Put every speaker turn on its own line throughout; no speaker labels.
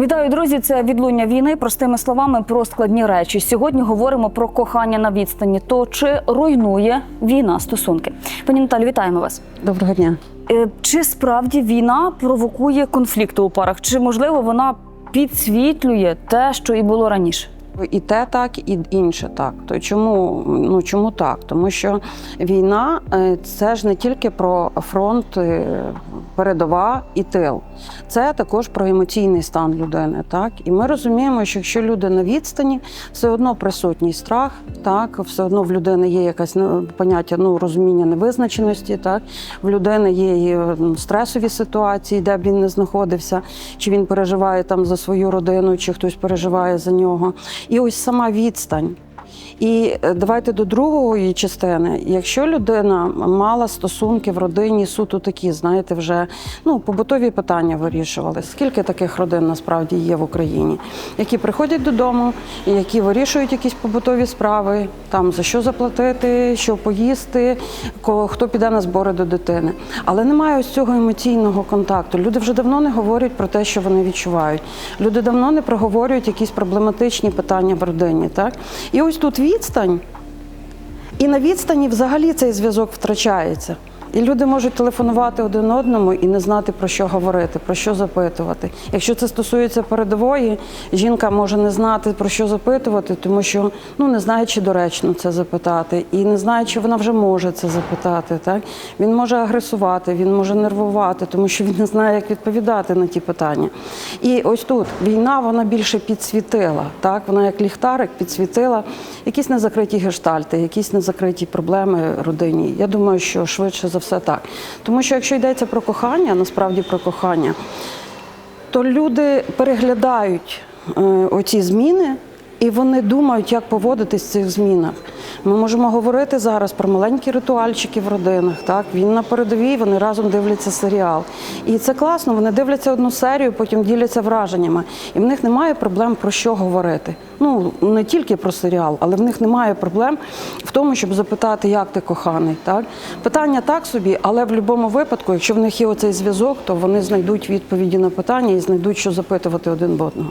Вітаю, друзі! Це відлуння війни. Простими словами про складні речі. Сьогодні говоримо про кохання на відстані. То чи руйнує війна стосунки? Пані Наталі, вітаємо вас.
Доброго дня.
Е, Чи справді війна провокує конфлікти у парах? Чи можливо вона підсвітлює те, що і було раніше?
І те так, і інше так. То чому ну чому так? Тому що війна е, це ж не тільки про фронт, е, передова і тил, це також про емоційний стан людини. Так і ми розуміємо, що якщо люди на відстані, все одно присутній страх, так все одно в людини є якесь ну, поняття ну розуміння невизначеності. Так в людини є стресові ситуації, де б він не знаходився, чи він переживає там за свою родину, чи хтось переживає за нього. І ось сама відстань. І е, давайте до другої частини. Якщо людина мала стосунки в родині суто такі, знаєте, вже ну побутові питання вирішували. Скільки таких родин насправді є в Україні, які приходять додому, які вирішують якісь побутові справи, там за що заплатити, що поїсти, хто піде на збори до дитини. Але немає ось цього емоційного контакту. Люди вже давно не говорять про те, що вони відчувають. Люди давно не проговорюють якісь проблематичні питання в родині. Так і ось тут відстань, і на відстані взагалі цей зв'язок втрачається. І люди можуть телефонувати один одному і не знати про що говорити, про що запитувати. Якщо це стосується передової, жінка може не знати про що запитувати, тому що ну не знає, чи доречно це запитати, і не знає, чи вона вже може це запитати. Так він може агресувати, він може нервувати, тому що він не знає, як відповідати на ті питання. І ось тут війна вона більше підсвітила. Так, вона як ліхтарик підсвітила якісь незакриті гештальти, якісь незакриті проблеми родині. Я думаю, що швидше за все так. Тому що якщо йдеться про кохання, насправді про кохання, то люди переглядають е, оці зміни. І вони думають, як поводитись в цих змінах. Ми можемо говорити зараз про маленькі ритуальчики в родинах. Так він на передовій, вони разом дивляться серіал. І це класно. Вони дивляться одну серію, потім діляться враженнями. І в них немає проблем про що говорити. Ну не тільки про серіал, але в них немає проблем в тому, щоб запитати, як ти коханий. Так питання так собі, але в будь-якому випадку, якщо в них є оцей зв'язок, то вони знайдуть відповіді на питання і знайдуть, що запитувати один в одного.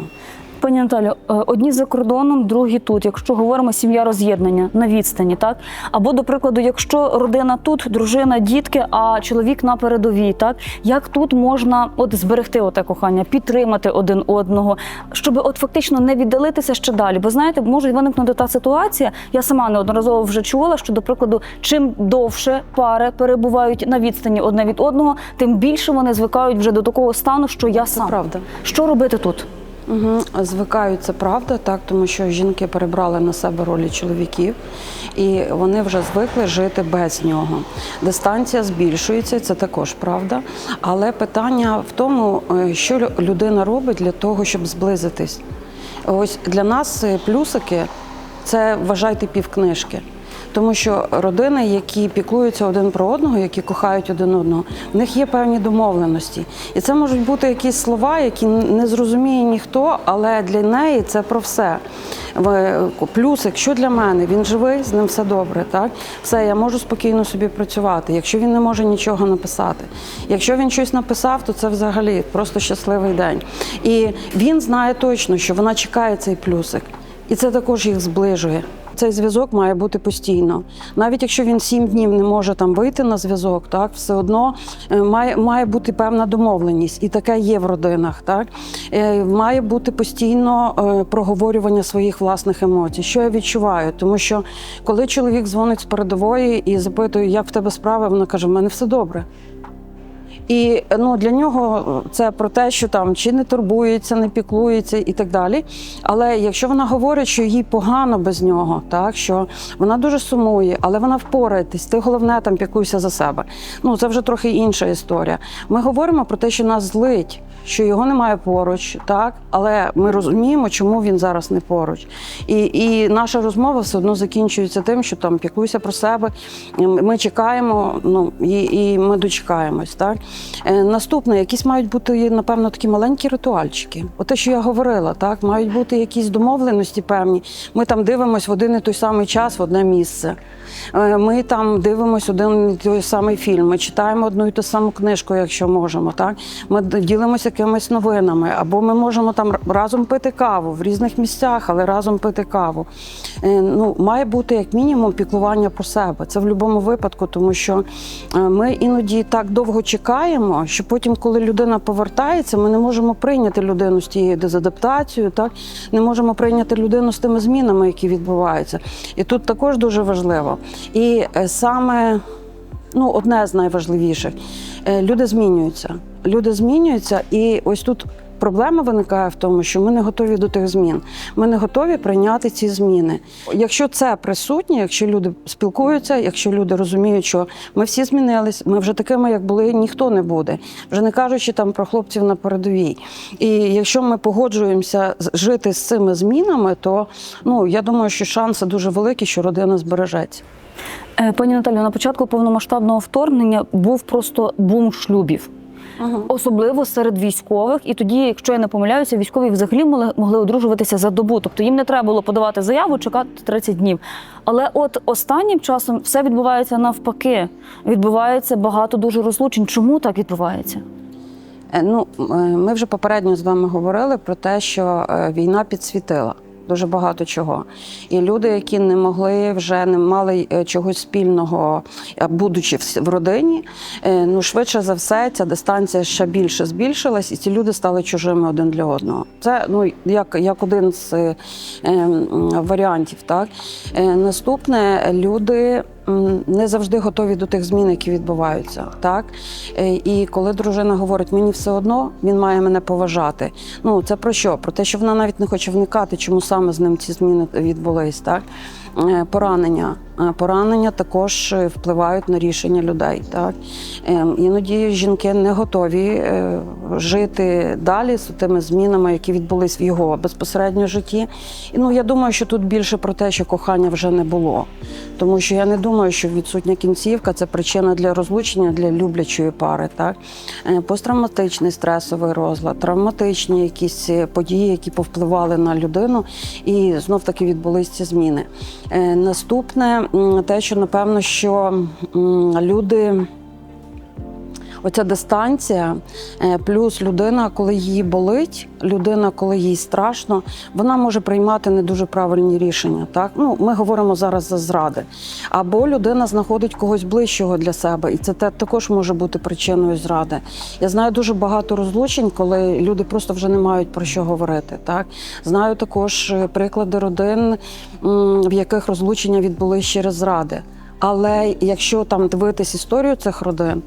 Пані Наталю, е, одні за кордоном, другі тут. Якщо говоримо сім'я роз'єднання на відстані, так або до прикладу, якщо родина тут, дружина, дітки, а чоловік на передовій, так як тут можна от зберегти оте кохання, підтримати один одного, щоб от фактично не віддалитися ще далі? Бо знаєте, може виникнути та ситуація. Я сама неодноразово вже чула, що до прикладу, чим довше пари перебувають на відстані одне від одного, тим більше вони звикають вже до такого стану, що я сам.
правда.
Що робити тут?
Угу. Звикають, це правда, так, тому що жінки перебрали на себе ролі чоловіків, і вони вже звикли жити без нього. Дистанція збільшується, це також правда. Але питання в тому, е, що лю- людина робить для того, щоб зблизитись. Ось для нас е, плюсики це вважайте півкнижки. Тому що родини, які піклуються один про одного, які кохають один одного, в них є певні домовленості. І це можуть бути якісь слова, які не зрозуміє ніхто, але для неї це про все. В- Плюсик, що для мене? Він живий, з ним все добре. Так? Все, я можу спокійно собі працювати. Якщо він не може нічого написати. Якщо він щось написав, то це взагалі просто щасливий день. І він знає точно, що вона чекає цей плюсик. І це також їх зближує. Цей зв'язок має бути постійно. Навіть якщо він сім днів не може там вийти на зв'язок, так все одно е, має, має бути певна домовленість, і таке є в родинах. Так Е, має бути постійно е, проговорювання своїх власних емоцій. Що я відчуваю? Тому що коли чоловік дзвонить з передової і запитує, як в тебе справи, вона каже: в мене все добре. І ну для нього це про те, що там чи не турбується, не піклується і так далі. Але якщо вона говорить, що їй погано без нього, так що вона дуже сумує, але вона впорається, ти головне там піклуйся за себе. Ну це вже трохи інша історія. Ми говоримо про те, що нас злить, що його немає поруч, так але ми розуміємо, чому він зараз не поруч. І, і наша розмова все одно закінчується тим, що там піклуйся про себе. Ми чекаємо, ну і, і ми дочекаємось. Так Е, Наступне, якісь мають бути, напевно, такі маленькі ритуальчики. От те, що я говорила, так, мають бути якісь домовленості певні. Ми там дивимося в один і той самий час в одне місце. Е, Ми там дивимося один і той самий фільм. Ми читаємо одну і ту саму книжку, якщо можемо. Так? Ми ділимося якимись новинами, або ми можемо там разом пити каву в різних місцях, але разом пити каву. Е, Ну, має бути як мінімум піклування про себе. Це в будь-якому випадку, тому що е, ми іноді так довго чекаємо, що потім, коли людина повертається, ми не можемо прийняти людину з тією дезадаптацією, так не можемо прийняти людину з тими змінами, які відбуваються. І тут також дуже важливо. І е, саме ну, одне з найважливіших е, люди змінюються. Люди змінюються, і ось тут. Проблема виникає в тому, що ми не готові до тих змін. Ми не готові прийняти ці зміни. Якщо це присутнє, якщо люди спілкуються, якщо люди розуміють, що ми всі змінились, ми вже такими, як були, ніхто не буде. Вже не кажучи там про хлопців на передовій. І якщо ми погоджуємося жити з цими змінами, то ну я думаю, що шанси дуже великі, що родина збережеться.
Е, Пані Наталю, на початку повномасштабного вторгнення був просто бум шлюбів. Особливо серед військових, і тоді, якщо я не помиляюся, військові взагалі могли, могли одружуватися за добу. Тобто їм не треба було подавати заяву, чекати 30 днів. Але от останнім часом все відбувається навпаки. Відбувається багато дуже розлучень. Чому так відбувається?
Е, Ну, е, ми вже попередньо з вами говорили про те, що війна підсвітила. Дуже багато чого. І люди, які не могли вже не мали е, чогось спільного, е, будучи в- родині, е, ну швидше за все, ця дистанція ще більше збільшилась, і ці люди стали чужими один для одного. Це ну як, як один з е, м, варіантів. Так наступне люди не завжди готові до тих змін, які відбуваються. Так Е, і коли дружина говорить, мені все одно, він має мене поважати. Ну це про що? Про те, що вона навіть не хоче вникати, чому саме з ним ці зміни відбулись. Так Е, поранення. Е, Поранення також впливають на рішення людей. Так іноді жінки не готові жити далі з тими змінами, які відбулись в його безпосередньо житті. І ну я думаю, що тут більше про те, що кохання вже не було. Тому що я не думаю, що відсутня кінцівка це причина для розлучення для люблячої пари. Так Е, посттравматичний стресовий розлад, травматичні якісь е, події, які повпливали на людину, і знов таки відбулись ці зміни. Е, Наступне те, що напевно, що люди. Оця дистанція, е, плюс людина, коли їй болить, людина, коли їй страшно, вона може приймати не дуже правильні рішення. Так, ну ми говоримо зараз за зради. Або людина знаходить когось ближчого для себе, і це також може бути причиною зради. Я знаю дуже багато розлучень, коли люди просто вже не мають про що говорити. Так знаю також е, приклади родин, в яких розлучення відбулись через зради. Але якщо там дивитись історію цих родин,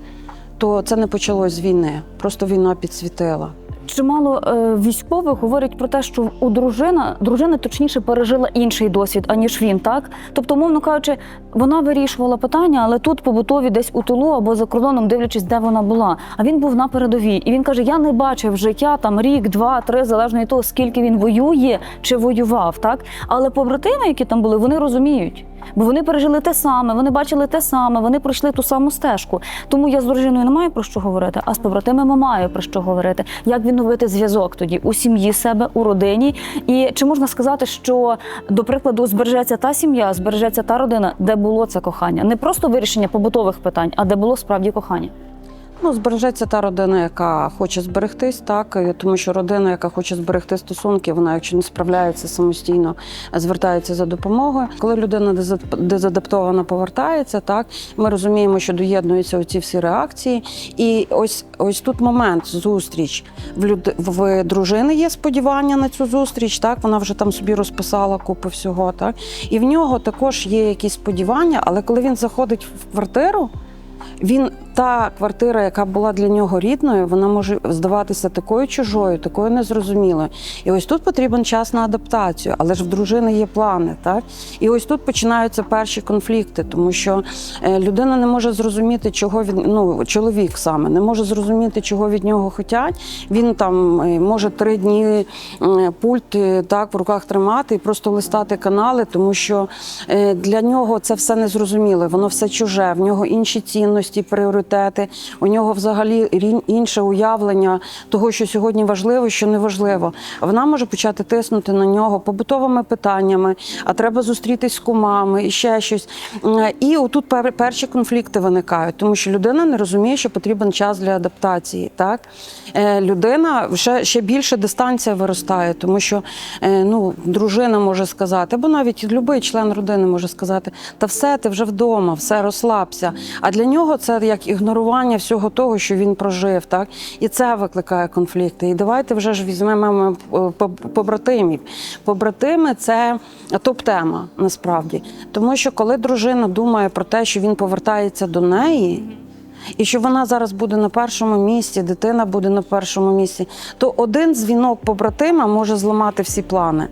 то це не почалось з війни. Просто війна підсвітила.
Чимало е, військових говорять про те, що у дружина, дружина точніше пережила інший досвід, аніж він, так? Тобто, мовно кажучи, вона вирішувала питання, але тут побутові десь у тилу або за кордоном, дивлячись, де вона була. А він був на передовій. І він каже: Я не бачив життя там рік, два, три, залежно від того, скільки він воює чи воював, так? Але побратими, які там були, вони розуміють. Бо вони пережили те саме, вони бачили те саме, вони пройшли ту саму стежку. Тому я з дружиною не маю про що говорити, а з побратимами маю про що говорити. Як відновити зв'язок тоді у сім'ї себе, у родині? І чи можна сказати, що до прикладу збережеться та сім'я, збережеться та родина, де було це кохання? Не просто вирішення побутових питань, а де було справді кохання.
Ну, збережеться та родина, яка хоче зберегтись, так тому що родина, яка хоче зберегти стосунки, вона, якщо не справляється самостійно, звертається за допомогою. Коли людина дезад- дезадаптована повертається, так ми розуміємо, що доєднуються оці всі реакції. І ось ось тут момент зустріч в люд... в дружини є сподівання на цю зустріч. Так вона вже там собі розписала купу всього. Так і в нього також є якісь сподівання, але коли він заходить в квартиру. Він та квартира, яка була для нього рідною, вона може здаватися такою чужою, такою незрозумілою. І ось тут потрібен час на адаптацію, але ж в дружини є плани, так? І ось тут починаються перші конфлікти, тому що е, людина не може зрозуміти, чого від ну чоловік саме не може зрозуміти, чого від нього хотять. Він там е, може три дні е, пульт так в руках тримати і просто листати канали, тому що для нього це все незрозуміле, воно все чуже, в нього інші цінності, пріоритети. Пріоритети. У нього взагалі інше уявлення того, що сьогодні важливо, що не важливо. Вона може почати тиснути на нього побутовими питаннями, а треба зустрітись з кумами і ще щось. І отут перші конфлікти виникають, тому що людина не розуміє, що потрібен час для адаптації. Так? Е, Людина ще, ще більше дистанція виростає, тому що е, ну, дружина може сказати, або навіть будь-який член родини може сказати: та все, ти вже вдома, все розслабся. А для нього це як ігнорування всього того, що він прожив. Так? І це викликає конфлікти. І давайте вже ж візьмемо е, побратимів. Побратими це топ-тема насправді. Тому що коли дружина думає про те, що він повертається до неї. І що вона зараз буде на першому місці, дитина буде на першому місці, то один дзвінок побратима може зламати всі плани.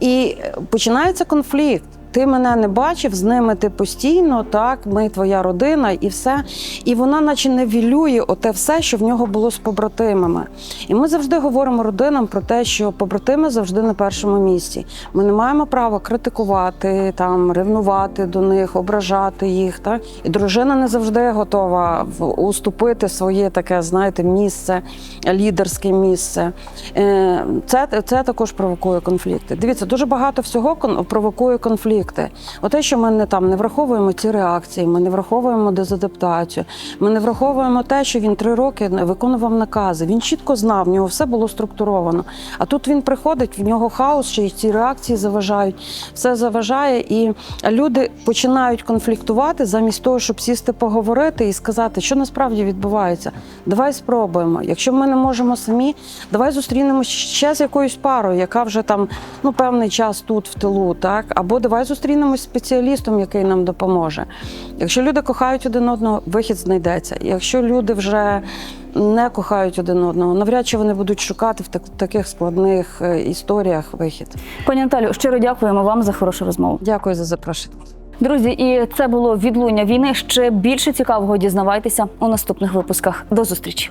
І е, починається конфлікт. Ти мене не бачив, з ними ти постійно, так, ми твоя родина і все. І вона, наче невілює оте все, що в нього було з побратимами. І ми завжди говоримо родинам про те, що побратими завжди на першому місці. Ми не маємо права критикувати, там, ревнувати до них, ображати їх. Так? І дружина не завжди готова уступити своє таке, знаєте, місце, лідерське місце. Е, Це, це також провокує конфлікти. Дивіться, дуже багато всього провокує конфлікти. Оте, що ми не там не враховуємо ці реакції, ми не враховуємо дезадаптацію, ми не враховуємо те, що він три роки виконував накази. Він чітко знав, в нього все було структуровано. А тут він приходить, в нього хаос, ще й ці реакції заважають, все заважає, і люди починають конфліктувати замість того, щоб сісти поговорити і сказати, що насправді відбувається. Давай спробуємо. Якщо ми не можемо самі, давай зустрінемося ще з якоюсь парою, яка вже там ну певний час тут в тилу, так або давай зустрінемось з спеціалістом, який нам допоможе. Якщо люди кохають один одного, вихід знайдеться. Якщо люди вже не кохають один одного, навряд чи вони будуть шукати в так- таких складних е, історіях вихід.
Пані Наталю, щиро дякуємо вам за хорошу розмову.
Дякую за запрошення.
Друзі, і це було відлуння війни. Ще більше цікавого дізнавайтеся у наступних випусках. До зустрічі.